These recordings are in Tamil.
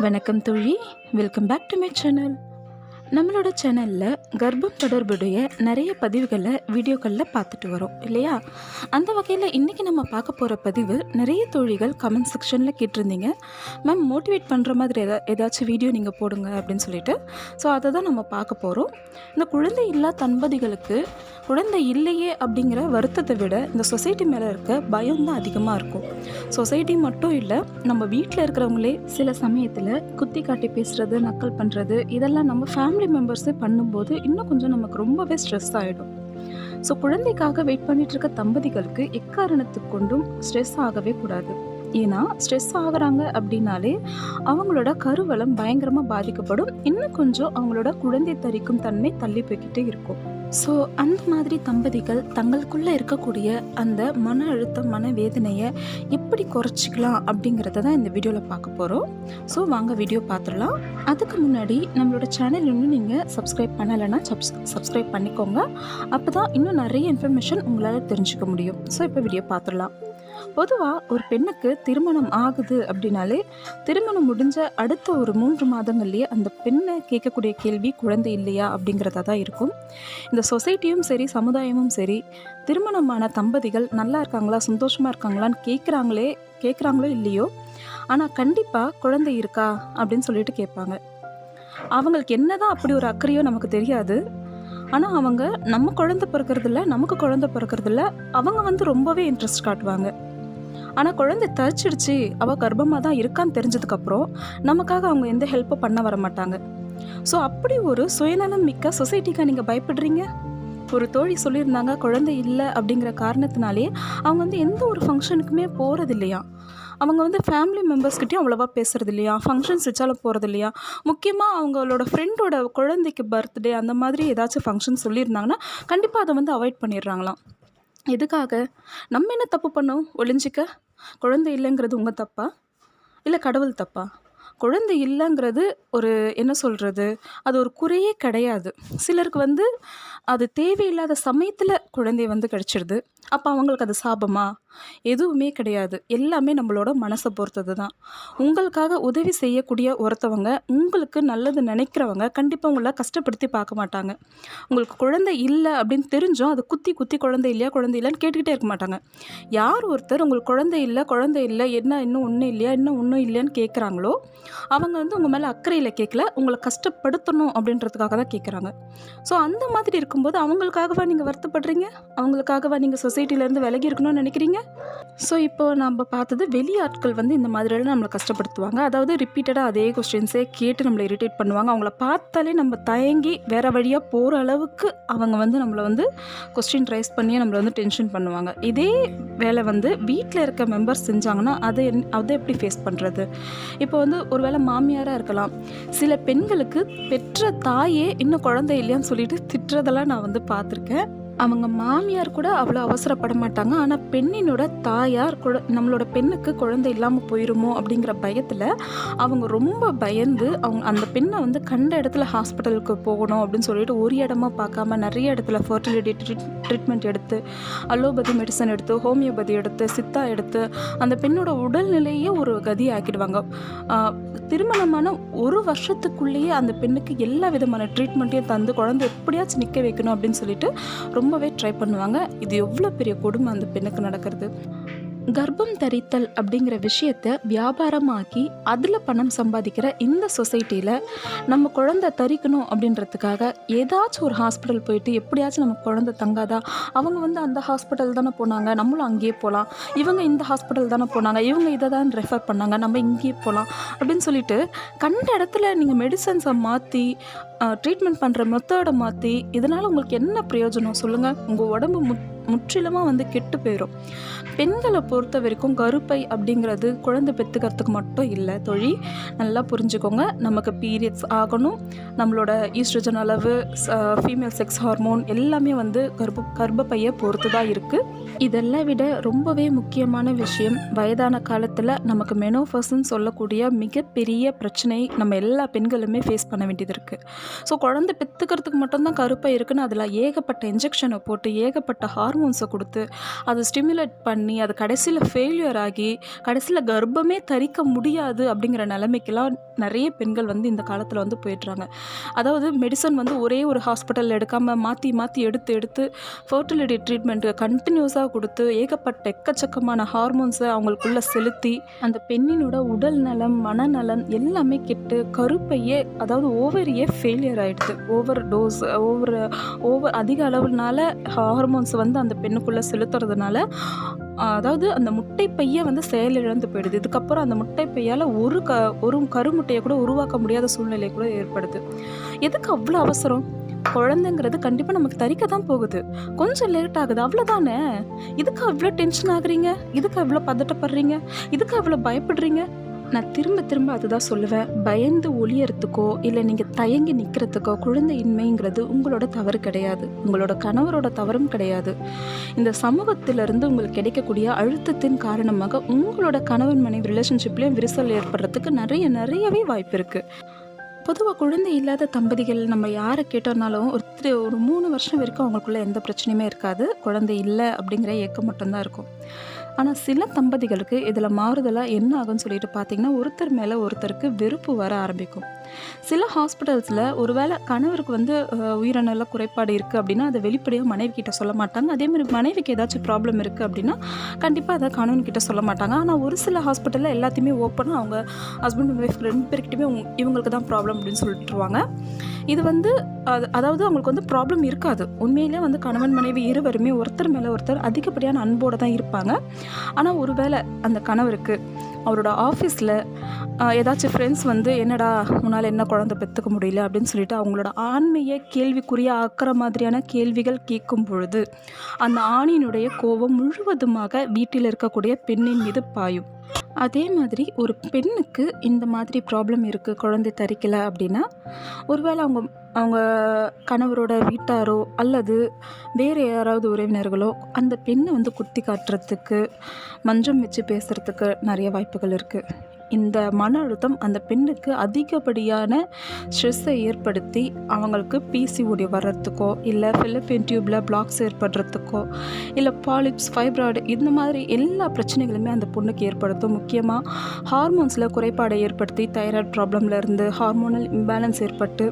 வணக்கம் தோழி. Welcome back to my channel நம்மளோட சேனலில் கர்ப்பம் தொடர்புடைய நிறைய பதிவுகளை வீடியோக்களில் பார்த்துட்டு வரோம் இல்லையா? அந்த வகையில் இன்றைக்கி நம்ம பார்க்க போகிற பதிவு நிறைய தோழிகள் கமெண்ட் செக்ஷனில் கேட்டிருந்தீங்க. மேம் மோட்டிவேட் பண்ணுற மாதிரி எதா ஏதாச்சும் வீடியோ நீங்கள் போடுங்க அப்படின்னு சொல்லிட்டு. ஸோ அதை தான் நம்ம பார்க்க போகிறோம் இந்த குழந்தை இல்லா தம்பதிகளுக்கு குழந்தை இல்லையே அப்படிங்கிற வருத்தத்தை விட இந்த சொசைட்டி மேலே இருக்க பயம் தான் அதிகமாக இருக்கும். சொசைட்டி மட்டும் இல்லை நம்ம வீட்டில் இருக்கிறவங்களே சில சமயத்தில் குத்தி காட்டி பேசுகிறது நக்கல் பண்ணுறது இதெல்லாம் நம்ம ஃபேமிலி மெம்பர்ஸே பண்ணும்போது இன்னும் கொஞ்சம் நமக்கு ரொம்பவே ஸ்ட்ரெஸ் ஆகிடும் ஸோ குழந்தைக்காக வெயிட் பண்ணிட்டு இருக்க தம்பதிகளுக்கு எக்காரணத்துக்கு கொண்டும் ஸ்ட்ரெஸ் ஆகவே கூடாது. ஏன்னா ஸ்ட்ரெஸ் ஆகுறாங்க அப்படின்னாலே அவங்களோட கருவளம் பயங்கரமாக பாதிக்கப்படும். இன்னும் கொஞ்சம் அவங்களோட குழந்தை தரிக்கும் தன்மை தள்ளி போய்கிட்டே இருக்கும். ஸோ அந்த மாதிரி தம்பதிகள் தங்களுக்குள்ளே இருக்கக்கூடிய அந்த மன அழுத்தம் மன வேதனையை எப்படி குறைச்சிக்கலாம் அப்படிங்கிறத தான் இந்த வீடியோவில் பார்க்க போகிறோம் ஸோ வாங்க வீடியோ பார்த்துடலாம். அதுக்கு முன்னாடி நம்மளோட சேனல் இன்னும் நீங்கள் சப்ஸ்கிரைப் பண்ணலைன்னா சப்ஸ் சப்ஸ்கிரைப் பண்ணிக்கோங்க. அப்போ தான் இன்னும் நிறைய இன்ஃபர்மேஷன் உங்களால் தெரிஞ்சுக்க முடியும். ஸோ இப்போ வீடியோ பார்த்துடலாம். பொதுவாக ஒரு பெண்ணுக்கு திருமணம் ஆகுது அப்படின்னாலே திருமணம் முடிஞ்ச அடுத்த ஒரு மூன்று மாதங்கள்லேயே அந்த பெண்ணை கேட்கக்கூடிய கேள்வி குழந்தை இல்லையா அப்படிங்கிறதா தான் இருக்கும். இந்த சொசைட்டியும் சரி சமுதாயமும் சரி திருமணமான தம்பதிகள் நல்லா இருக்காங்களா சந்தோஷமாக இருக்காங்களான்னு கேட்குறாங்களே கேட்குறாங்களோ இல்லையோ ஆனால் கண்டிப்பாக குழந்தை இருக்கா அப்படின்னு சொல்லிட்டு கேட்பாங்க. அவங்களுக்கு என்னதான் அப்படி ஒரு அக்கறையோ நமக்கு தெரியாது. ஆனால் அவங்க நம்ம குழந்தை பிறக்கறதில்ல நமக்கு குழந்தை பிறக்கறதில்ல அவங்க வந்து ரொம்பவே இன்ட்ரெஸ்ட் காட்டுவாங்க. ஆனால் குழந்தை தச்சிடுச்சு அவள் கர்ப்பமாக தான் இருக்கான்னு தெரிஞ்சதுக்கப்புறம் நமக்காக அவங்க எந்த ஹெல்ப்பும் பண்ண வர மாட்டாங்க ஸோ அப்படி ஒரு சுயநலம் மிக்க சொசைட்டிக்காக நீங்கள் பயப்படுறீங்க? ஒரு தோழி சொல்லியிருந்தாங்க குழந்தை இல்லை அப்படிங்கிற காரணத்தினாலே அவங்க வந்து எந்த ஒரு ஃபங்க்ஷனுக்குமே போகிறது இல்லையா அவங்க வந்து ஃபேமிலி மெம்பர்ஸ்கிட்டையும் அவ்வளோவா பேசுறது இல்லையா ஃபங்க்ஷன்ஸ் வச்சாலும் போகிறது இல்லையா முக்கியமாக அவங்களோட ஃப்ரெண்டோட குழந்தைக்கு பர்த்டே அந்த மாதிரி ஏதாச்சும் ஃபங்க்ஷன் சொல்லியிருந்தாங்கன்னா கண்டிப்பாக அதை வந்து அவாய்ட் பண்ணிடுறாங்களாம். எதுக்காக? நம்ம என்ன தப்பு பண்ணோம்? ஒளிஞ்சிக்க? குழந்தை இல்லைங்கிறது உங்கள் தப்பா? இல்லை கடவுள் தப்பா? குழந்தை இல்லைங்கிறது ஒரு என்ன சொல்கிறது அது ஒரு குறையே கிடையாது. சிலருக்கு வந்து அது தேவையில்லாத சமயத்தில் குழந்தை வந்து கிடச்சிடுது அப்போ அவங்களுக்கு அது சாபமா? எதுவுமே கிடையாது. எல்லாமே நம்மளோட மனசை பொறுத்தது தான். உங்களுக்காக உதவி செய்யக்கூடிய ஒருத்தவங்க உங்களுக்கு நல்லது நினைக்கிறவங்க கண்டிப்பாக உங்களை கஷ்டப்படுத்தி பார்க்க மாட்டாங்க. உங்களுக்கு குழந்தை இல்லை அப்படின்னு தெரிஞ்சும் அது குத்தி குத்தி குழந்தை இல்லையா குழந்தை இல்லைன்னு கேட்டுக்கிட்டே இருக்க மாட்டாங்க. யார் ஒருத்தர் உங்களுக்கு குழந்தை இல்லை குழந்தை இல்லை என்ன இன்னும் ஒன்றும் இல்லையா இன்னும் ஒன்றும் இல்லையான்னு கேட்குறாங்களோ அவங்க வந்து உங்கள் மேலே அக்கறையில் கேட்கல உங்களை கஷ்டப்படுத்தணும் அப்படின்றதுக்காக தான் கேட்குறாங்க ஸோ அந்த மாதிரி இருக்கும்போது அவங்களுக்காகவா நீங்கள் வருத்தப்படுறீங்க? அவங்களுக்காகவா நீங்கள் சொசைட்டிலேருந்து விலகி இருக்கணும்னு நினைக்கிறீங்க? ஸோ இப்போ நம்ம பார்த்தது வெளியாட்கள் வந்து இந்த மாதிரியெல்லாம் நம்மளை கஷ்டப்படுத்துவாங்க. அதாவது ரிப்பீட்டடாக அதே கொஸ்டின்ஸே கேட்டு நம்மளை இரிட்டேட் பண்ணுவாங்க. அவங்கள பார்த்தாலே நம்ம தயங்கி வேறு வழியாக போகிற அளவுக்கு அவங்க வந்து நம்மளை வந்து கொஸ்டின் ரைஸ் பண்ணியே நம்மளை வந்து டென்ஷன் பண்ணுவாங்க. இதே வேலை வந்து வீட்டில் இருக்க மெம்பர்ஸ் செஞ்சாங்கன்னா அதை என்- அதை எப்படி ஃபேஸ் பண்ணுறது இப்போ வந்து ஒருவேளை மாமியாராக இருக்கலாம். சில பெண்களுக்கு பெற்ற தாயே இன்னும் குழந்தை இல்லையான்னு சொல்லிட்டு திட்டுறதெல்லாம் நான் வந்து பார்த்துருக்கேன். அவங்க மாமியார் கூட அவ்வளோ அவசரப்பட மாட்டாங்க. ஆனால் பெண்ணினோட தாயார் குழ நம்மளோட பெண்ணுக்கு குழந்தை இல்லாமல் போயிருமோ அப்படிங்கிற பயத்தில் அவங்க ரொம்ப பயந்து அவங்க அந்த பெண்ணை வந்து கண்ட இடத்துல ஹாஸ்பிட்டலுக்கு போகணும் அப்படின்னு சொல்லிட்டு ஒரு இடமா பார்க்காம நிறைய இடத்துல ஃபர்டிலிட்டி ட்ரீட் ட்ரீட்மெண்ட் எடுத்து அலோபதி மெடிசன் எடுத்து ஹோமியோபதி எடுத்து சித்தா எடுத்து அந்த பெண்ணோட உடல்நிலையே ஒரு கதி ஆக்கிடுவாங்க. திருமணமான ஒரு வருஷத்துக்குள்ளேயே அந்த பெண்ணுக்கு எல்லா விதமான ட்ரீட்மெண்ட்டையும் தந்து குழந்தை எப்படியாச்சும் நிற்க வைக்கணும் அப்படின்னு சொல்லிட்டு ரொம்பவே ட்ரை பண்ணுவாங்க. இது எவ்வளோ பெரிய கொடுமை அந்த பெண்ணுக்கு நடக்கிறது. கர்ப்பம் தரித்தல் அப்படிங்கிற விஷயத்த வியாபாரமாக்கி அதில் பணம் சம்பாதிக்கிற இந்த சொசைட்டியில் நம்ம குழந்தை தரிக்கணும் அப்படின்றதுக்காக ஏதாச்சும் ஒரு ஹாஸ்பிட்டல் போயிட்டு எப்படியாச்சும் நம்ம குழந்தை தங்காதா? அவங்க வந்து அந்த ஹாஸ்பிட்டல் தானே போனாங்க நம்மளும் அங்கேயே போகலாம் இவங்க இந்த ஹாஸ்பிட்டல் தானே போனாங்க இவங்க இதை தான் ரெஃபர் பண்ணாங்க நம்ம இங்கேயே போகலாம் அப்படின்னு சொல்லிட்டு கண்ட இடத்துல நீங்கள் மெடிசன்ஸை மாற்றி ட்ரீட்மெண்ட் பண்ணுற மெத்தடை மாற்றி இதனால் உங்களுக்கு என்ன பிரயோஜனம் சொல்லுங்கள் உங்கள் உடம்பு முத் முற்றிலுமாக வந்து கெட்டு போயிடும் பெண்களை பொறுத்த வரைக்கும் கருப்பை அப்படிங்கிறது குழந்தை பெற்றுக்கிறதுக்கு மட்டும் இல்லை தொழி. நல்லா புரிஞ்சுக்கோங்க. நமக்கு பீரியட்ஸ் ஆகணும். நம்மளோட ஈஸ்ட்ரஜன் அளவு ஃபீமேல் செக்ஸ் ஹார்மோன் எல்லாமே வந்து கர்ப்ப கர்ப்பப்பையை பொறுத்து தான் இருக்குது இதெல்லாம் விட ரொம்பவே முக்கியமான விஷயம் வயதான காலத்தில் நமக்கு மெனோஃபஸ்ன்னு சொல்லக்கூடிய மிகப்பெரிய பிரச்சனை நம்ம எல்லா பெண்களுமே ஃபேஸ் பண்ண வேண்டியது இருக்குது ஸோ குழந்தை பெற்றுக்கிறதுக்கு மட்டும்தான் கருப்பை இருக்குன்னு அதில் ஏகப்பட்ட இன்ஜெக்ஷனை போட்டு ஏகப்பட்ட ஹார்மோன்ஸை கொடுத்து அதை ஸ்டிமுலேட் பண்ணி அது கடைசியில் ஃபெயிலியர் ஆகி கடைசியில் கர்ப்பமே தரிக்க முடியாது அப்படிங்கிற நிலைமைக்கெல்லாம் நிறைய பெண்கள் வந்து இந்த காலத்தில் வந்து போயிடுறாங்க. அதாவது மெடிசன் வந்து ஒரே ஒரு ஹாஸ்பிட்டலில் எடுக்காமல் மாற்றி மாற்றி எடுத்து எடுத்து ஃபர்டிலிட்டி ட்ரீட்மெண்ட்டு கண்டினியூஸாக கொடுத்து ஏகப்பட்ட எக்கச்சக்கமான ஹார்மோன்ஸை அவங்களுக்குள்ளே செலுத்தி அந்த பெண்ணினோட உடல் நலம் மனநலம் எல்லாமே கெட்டு கருப்பையே அதாவது ஓவரியே ஃபெயிலியர் ஆகிடுது ஓவர் டோஸ் ஓவர் ஓவர் அதிக அளவுனால ஹார்மோன்ஸ் வந்து அந்த பெண்ணுக்குள்ளே செலுத்துறதுனால அதாவது அந்த முட்டை பையை வந்து செயலிழந்து போயிடுது. இதுக்கப்புறம் அந்த முட்டை பையால் ஒரு க ஒரு கருமுட்டையை கூட உருவாக்க முடியாத சூழ்நிலை கூட ஏற்படுது. எதுக்கு அவ்வளோ அவசரம்? குழந்தைங்கிறது கண்டிப்பாக நமக்கு தரிக்க தான் போகுது. கொஞ்சம் லேட் ஆகுது. அவ்வளோதானே இதுக்கு அவ்வளோ டென்ஷன் ஆகுறீங்க? இதுக்கு அவ்வளோ பதட்டப்படுறீங்க? இதுக்கு அவ்வளோ பயப்படுறீங்க? நான் திரும்ப திரும்ப அதுதான் சொல்லுவேன். பயந்து ஒளியறதுக்கோ இல்லை நீங்கள் தயங்கி நிற்கிறதுக்கோ குழந்தையின்மைங்கிறது உங்களோட தவறு கிடையாது. உங்களோட கணவரோட தவறும் கிடையாது. இந்த சமூகத்திலிருந்து உங்களுக்கு கிடைக்கக்கூடிய அழுத்தத்தின் காரணமாக உங்களோட கணவன் மனைவி ரிலேஷன்ஷிப்லேயும் விரிசல் ஏற்படுறதுக்கு நிறைய நிறையவே வாய்ப்பு இருக்குது பொதுவாக குழந்தை இல்லாத தம்பதிகள் நம்ம யாரை கேட்டோம்னாலும் ஒரு ஒரு மூணு வருஷம் வரைக்கும் அவங்களுக்குள்ள எந்த பிரச்சனையுமே இருக்காது. குழந்தை இல்லை அப்படிங்கிற ஏக்கம் மட்டும்தான் இருக்கும். ஆனால் சில தம்பதிகளுக்கு இதில் மாறுதலாக என்ன ஆகும்னு சொல்லிட்டு பார்த்தீங்கன்னா ஒருத்தர் மேலே ஒருத்தருக்கு வெறுப்பு வர ஆரம்பிக்கும். சில ஹாஸ்பிட்டல்ஸில் ஒருவேளை கணவருக்கு வந்து உயிரினல குறைபாடு இருக்குது அப்படின்னா அதை வெளிப்படையாக மனைவி கிட்ட சொல்ல மாட்டாங்க. அதே மாதிரி மனைவிக்கு ஏதாச்சும் ப்ராப்ளம் இருக்குது அப்படின்னா கண்டிப்பாக அதை கணவன் கிட்ட சொல்ல மாட்டாங்க. ஆனால் ஒரு சில ஹாஸ்பிட்டலில் எல்லாத்தையுமே ஓப்பனாக அவங்க ஹஸ்பண்ட் அண்ட் ஒய்ஃப் ரெண்டு பேர்கிட்டயுமே இவங்களுக்கு தான் ப்ராப்ளம் அப்படின்னு சொல்லிட்டுருவாங்க. இது வந்து அது அதாவது அவங்களுக்கு வந்து ப்ராப்ளம் இருக்காது. உண்மையிலே வந்து கணவன் மனைவி இருவருமே ஒருத்தர் மேலே ஒருத்தர் அதிகப்படியான அன்போடு தான் இருப்பாங்க. ஆனால் ஒருவேளை அந்த கணவருக்கு அவரோட ஆஃபீஸில் ஏதாச்சும் ஃப்ரெண்ட்ஸ் வந்து என்னடா உன்னால் என்ன குழந்தை பெற்றுக்க முடியல அப்படின்னு சொல்லிட்டு அவங்களோட ஆண்மையை கேள்விக்குரிய ஆக்கிற மாதிரியான கேள்விகள் கேட்கும் பொழுது அந்த ஆணினுடைய கோபம் முழுவதுமாக வீட்டில் இருக்கக்கூடிய பெண்ணின் மீது பாயும். அதே மாதிரி ஒரு பெண்ணுக்கு இந்த மாதிரி ப்ராப்ளம் இருக்குது குழந்தை தரிக்கலை அப்படின்னா ஒருவேளை அவங்க அவங்க கணவரோட வீட்டாரோ அல்லது வேறு யாராவது உறவினர்களோ அந்த பெண்ணை வந்து குத்தி காட்டுறதுக்கு மஞ்சம் வச்சு பேசுகிறதுக்கு நிறைய வாய்ப்புகள் இருக்குது இந்த மன அழுத்தம் அந்த பெண்ணுக்கு அதிகப்படியான ஸ்ட்ரெஸ்ஸை ஏற்படுத்தி அவங்களுக்கு பிசிஓடி வர்றதுக்கோ இல்லை ஃபிலிப்பின் டியூப்பில் பிளாக்ஸ் ஏற்படுறதுக்கோ இல்லை பாலிப்ஸ் ஃபைப்ராய்டு இந்த மாதிரி எல்லா பிரச்சனைகளுமே அந்த பொண்ணுக்கு ஏற்படுத்தும். முக்கியமாக ஹார்மோன்ஸில் குறைபாடை ஏற்படுத்தி தைராய்டு ப்ராப்ளம்ல இருந்து ஹார்மோனல் இம்பேலன்ஸ் ஏற்பட்டு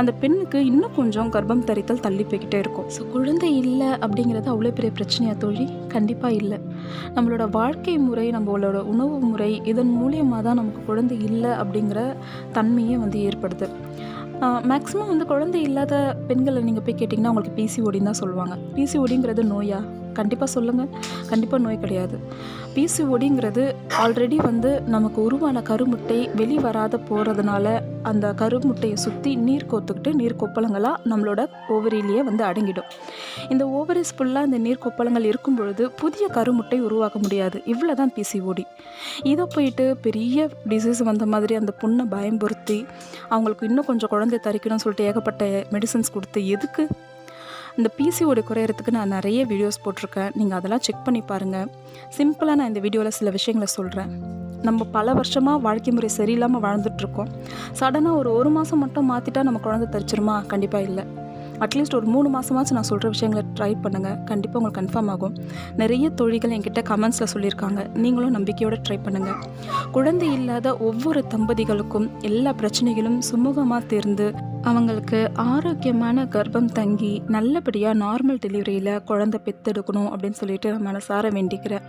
அந்த பெண்ணுக்கு இன்னும் கொஞ்சம் கர்ப்பம் தரித்தல் தள்ளி போய்கிட்டே இருக்கும். ஸோ குழந்தை இல்லை அப்படிங்கிறது அவ்வளோ பெரிய பிரச்சனையாக தோழி? கண்டிப்பாக இல்லை. நம்மளோட வாழ்க்கை முறை நம்மளோட உணவு முறை இதன் மூலியமாக தான் நமக்கு குழந்தை இல்லை அப்படிங்கிற தன்மையே வந்து ஏற்படுது. மேக்ஸிமம் வந்து குழந்தை இல்லாத பெண்களை நீங்கள் போய் கேட்டிங்கன்னா உங்களுக்கு பிசிஓடின்னு தான் சொல்லுவாங்க. பிசிஓடிங்கிறது நோயா? கண்டிப்பாக சொல்லுங்கள் கண்டிப்பாக நோய் கிடையாது. பிசிஓடிங்கிறது ஆல்ரெடி வந்து நமக்கு உருவான கருமுட்டை வெளி வராத போகிறதுனால அந்த கருமுட்டையை சுற்றி நீர் கோத்துக்கிட்டு நீர் கொப்பளங்களாக நம்மளோட ஓவரிலேயே வந்து அடங்கிடும். இந்த ஓவரிஸ் ஃபுல்லாக இந்த நீர் கொப்பளங்கள் இருக்கும் பொழுது புதிய கருமுட்டை உருவாக்க முடியாது. இவ்வளோ தான் பிசிஓடி இதை போயிட்டு பெரிய டிசீஸ் வந்த மாதிரி அந்த பொண்ணை பயம்புறுத்தி அவங்களுக்கு இன்னும் கொஞ்சம் குழந்தை தரிக்கணும்னு சொல்லிட்டு ஏகப்பட்ட மெடிசன்ஸ் கொடுத்து எதுக்கு இந்த பிசிஓடி குறையறதுக்கு நான் நிறைய வீடியோஸ் போட்டிருக்கேன். நீங்கள் அதெல்லாம் செக் பண்ணி பாருங்கள் சிம்பிளாக நான் இந்த வீடியோவில் சில விஷயங்களை சொல்கிறேன் நம்ம பல வருஷமாக வாழ்க்கை முறை சரியில்லாமல் வாழ்ந்துட்டுருக்கோம். சடனாக ஒரு ஒரு மாதம் மட்டும் மாற்றிட்டா நம்ம குழந்தை தரிச்சிருமா? கண்டிப்பாக இல்லை. அட்லீஸ்ட் ஒரு மூணு மாதமாச்சும் நான் சொல்கிற விஷயங்களை ட்ரை பண்ணுங்கள் கண்டிப்பாக உங்களுக்கு கன்ஃபார்ம் ஆகும். நிறைய தொழில்கள் என்கிட்ட கமெண்ட்ஸில் சொல்லியிருக்காங்க. நீங்களும் நம்பிக்கையோடு ட்ரை பண்ணுங்கள் குழந்தை இல்லாத ஒவ்வொரு தம்பதிகளுக்கும் எல்லா பிரச்சனைகளும் சுமூகமாக தீர்ந்து அவங்களுக்கு ஆரோக்கியமான கர்ப்பம் தங்கி நல்லபடியாக நார்மல் டெலிவரியில் குழந்தை பெத்தெடுக்கணும் அப்படின்னு சொல்லிட்டு நான் மனசார வேண்டிக்கிறேன்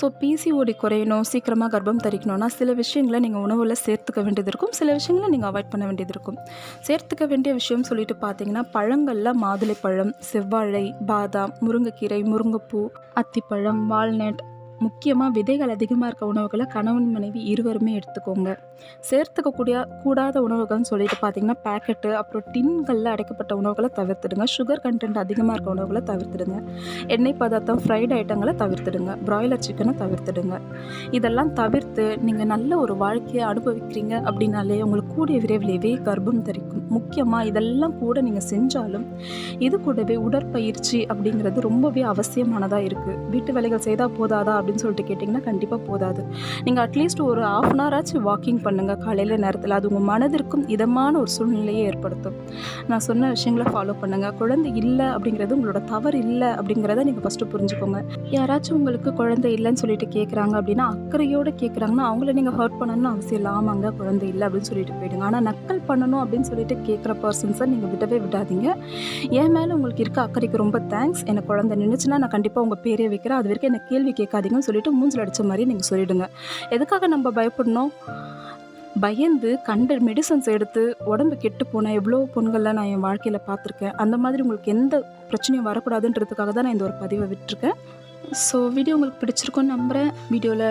ஸோ பிசிஓடி குறையணும் சீக்கிரமாக கர்ப்பம் தரிக்கணும்னா சில விஷயங்களை நீங்கள் உணவில் சேர்த்துக்க வேண்டியது இருக்கும். சில விஷயங்களை நீங்கள் அவாய்ட் பண்ண வேண்டியது இருக்கும். சேர்த்துக்க வேண்டிய விஷயம் சொல்லிட்டு பார்த்தீங்கன்னா பழங்களில் மாதுளைப்பழம் செவ்வாழை பாதாம் முருங்கைக்கீரை முருங்கைப்பூ அத்திப்பழம் வால்நட் முக்கியமாக விதைகள் அதிகமாக இருக்க உணவுகளை கணவன் மனைவி இருவருமே எடுத்துக்கோங்க. சேர்த்துக்கக்கூடிய கூடாத உணவுகள்னு சொல்லிட்டு பார்த்தீங்கன்னா பேக்கெட்டு அப்புறம் டின்களில் அடைக்கப்பட்ட உணவுகளை தவிர்த்துடுங்க. சுகர் கண்டென்ட் அதிகமாக இருக்க உணவுகளை தவிர்த்துடுங்க. எண்ணெய் பதார்த்தம் ஃப்ரைட் ஐட்டங்களை தவிர்த்துடுங்க. பிராய்லர் சிக்கனை தவிர்த்துடுங்க. இதெல்லாம் தவிர்த்து நீங்கள் நல்ல ஒரு வாழ்க்கையை அனுபவிக்கிறீங்க அப்படின்னாலே உங்களுக்கு கூடிய விரைவிலேயே கர்ப்பம் தரிக்கும். முக்கியமாக இதெல்லாம் கூட நீங்கள் செஞ்சாலும் இது கூடவே உடற்பயிற்சி அப்படிங்கிறது ரொம்பவே அவசியமானதாக இருக்குது வீட்டு வேலைகள் செய்தால் போதாதா அப்படின்னு சொல்லிட்டு கேட்டிங்கன்னா கண்டிப்பாக போதாது. நீங்கள் அட்லீஸ்ட் ஒரு ஆஃப் அன் ஹவர் ஆச்சு வாக்கிங் பண்ணுங்கள் காலையில் நேரத்தில் அது உங்கள் மனதிற்கும் இதமான ஒரு சூழ்நிலையை ஏற்படுத்தும். நான் சொன்ன விஷயங்களை ஃபாலோ பண்ணுங்கள் குழந்தை இல்லை அப்படிங்கிறது உங்களோட தவறு இல்லை அப்படிங்கிறத நீங்கள் ஃபஸ்ட்டு புரிஞ்சுக்கோங்க. யாராச்சும் உங்களுக்கு குழந்தை இல்லைன்னு சொல்லிட்டு கேட்குறாங்க அப்படின்னா அக்கறையோடு கேட்குறாங்கன்னா அவங்கள நீங்கள் ஹர்ட் பண்ணணும்னு அவசியம் இல்லாமாங்க குழந்தை இல்லை அப்படின்னு சொல்லிட்டு போயிடுங்க. ஆனால் நக்கல் பண்ணணும் அப்படின்னு சொல்லிட்டு கேட்குற பர்சன்ஸை நீங்கள் விடவே விடாதீங்க. என் மேலே உங்களுக்கு இருக்க அக்கறைக்கு ரொம்ப தேங்க்ஸ் எனக்கு குழந்தை நின்றுச்சுன்னா நான் கண்டிப்பாக உங்கள் பேரே வைக்கிறேன். அது வரைக்கும் எனக்கு கேள்வி கேட்காதீங்க. கேட்காதீங்கன்னு சொல்லிட்டு மூஞ்சில் அடித்த மாதிரி நீங்கள் சொல்லிவிடுங்க எதுக்காக நம்ம பயப்படணும்? பயந்து கண்ட மெடிசன்ஸ் எடுத்து உடம்பு கெட்டு போன எவ்வளோ பொண்களை நான் என் வாழ்க்கையில் பார்த்துருக்கேன். அந்த மாதிரி உங்களுக்கு எந்த பிரச்சனையும் வரக்கூடாதுன்றதுக்காக தான் நான் இந்த ஒரு பதிவை விட்டுருக்கேன். ஸோ வீடியோ உங்களுக்கு பிடிச்சிருக்கோன்னு நம்புகிறேன் வீடியோவில்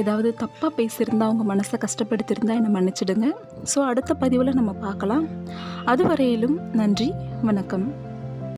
ஏதாவது தப்பாக பேசியிருந்தால் உங்கள் மனசை கஷ்டப்படுத்தியிருந்தா என்னை மன்னிச்சிடுங்க. ஸோ அடுத்த பதிவில் நம்ம பார்க்கலாம். அதுவரையிலும் நன்றி வணக்கம்.